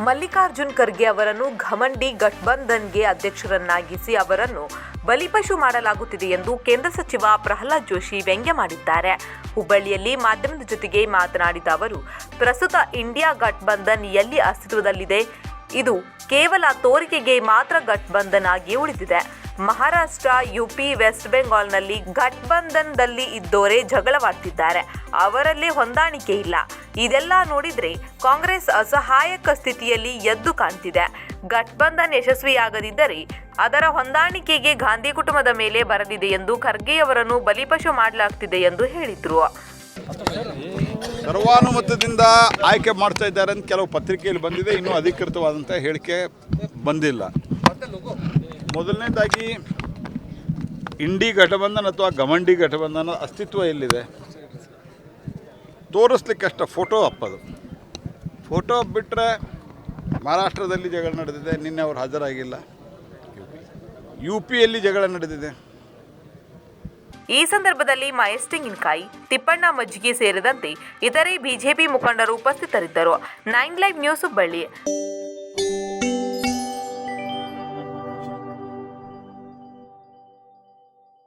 ಮಲ್ಲಿಕಾರ್ಜುನ್ ಖರ್ಗೆ ಅವರನ್ನು ಘಮಂಡಿ ಗಠಬಂಧನ್ಗೆ ಅಧ್ಯಕ್ಷರನ್ನಾಗಿಸಿ ಅವರನ್ನು ಬಲಿಪಶು ಮಾಡಲಾಗುತ್ತಿದೆ ಎಂದು ಕೇಂದ್ರ ಸಚಿವ ಪ್ರಹ್ಲಾದ್ ಜೋಶಿ ವ್ಯಂಗ್ಯ ಮಾಡಿದ್ದಾರೆ. ಹುಬ್ಬಳ್ಳಿಯಲ್ಲಿ ಮಾಧ್ಯಮದ ಜೊತೆಗೆ ಮಾತನಾಡಿದ ಅವರು, ಪ್ರಸ್ತುತ ಇಂಡಿಯಾ ಗಠಬಂಧನ್ ಎಲ್ಲಿ ಅಸ್ತಿತ್ವದಲ್ಲಿದೆ? ಇದು ಕೇವಲ ತೋರಿಕೆಗೆ ಮಾತ್ರ ಗಠಬಂಧನ್ ಆಗಿ ಉಳಿದಿದೆ. ಮಹಾರಾಷ್ಟ್ರ, ಯುಪಿ, ವೆಸ್ಟ್ ಬೆಂಗಾಲ್ನಲ್ಲಿ ಗಠಬಂಧನ್ದಲ್ಲಿ ಇದ್ದೋರೇ ಜಗಳವಾಡ್ತಿದ್ದಾರೆ. ಅವರಲ್ಲಿ ಹೊಂದಾಣಿಕೆ ಇಲ್ಲ. ಇದೆಲ್ಲ ನೋಡಿದ್ರೆ ಕಾಂಗ್ರೆಸ್ ಅಸಹಾಯಕ ಸ್ಥಿತಿಯಲ್ಲಿ ಎದ್ದು ಕಾಣ್ತಿದೆ. ಗಠಬಂಧನ್ ಯಶಸ್ವಿಯಾಗದಿದ್ದರೆ ಅದರ ಹೊಂದಾಣಿಕೆಗೆ ಗಾಂಧಿ ಕುಟುಂಬದ ಮೇಲೆ ಬರಲಿದೆ ಎಂದು ಖರ್ಗೆಯವರನ್ನು ಬಲಿಪಶು ಮಾಡಲಾಗ್ತಿದೆ ಎಂದು ಹೇಳಿದರು. ಸರ್ವಾನುಮತದಿಂದ ಆಯ್ಕೆ ಮಾಡ್ತಾ ಇದ್ದಾರೆ ಅಂತ ಕೆಲವು ಪತ್ರಿಕೆಯಲ್ಲಿ ಬಂದಿದೆ. ಇನ್ನೂ ಅಧಿಕೃತವಾದಂಥ ಹೇಳಿಕೆ ಬಂದಿಲ್ಲ. ಮೊದಲನೇದಾಗಿ, ಇಂಡಿ ಘಟಬಂಧನ ಅಥವಾ ಗಮಂಡಿ ಘಟಬಂಧನ ಅಸ್ತಿತ್ವ ಎಲ್ಲಿದೆ? ತೋರಿಸ್ಲಿಕ್ಕಷ್ಟ ಫೋಟೋ ಅಪ್ಪದು ಫೋಟೋ ಬಿಟ್ಟರೆ ಮಹಾರಾಷ್ಟ್ರದಲ್ಲಿ ಜಗಳ ನಡೆದಿದೆ, ನಿನ್ನೆ ಅವರು ಹಾಜರಾಗಿಲ್ಲ. ಯು ಪಿಯಲ್ಲಿ ಜಗಳ ನಡೆದಿದೆ. ಈ ಸಂದರ್ಭದಲ್ಲಿ ಮಹೇಶ್ ತೆಂಗಿನಕಾಯಿ, ತಿಪ್ಪಣ್ಣ ಮಜ್ಜಿಗೆ ಸೇರಿದಂತೆ ಇತರೆ ಬಿಜೆಪಿ ಮುಖಂಡರು ಉಪಸ್ಥಿತರಿದ್ದರು. Nine live news Hubballi.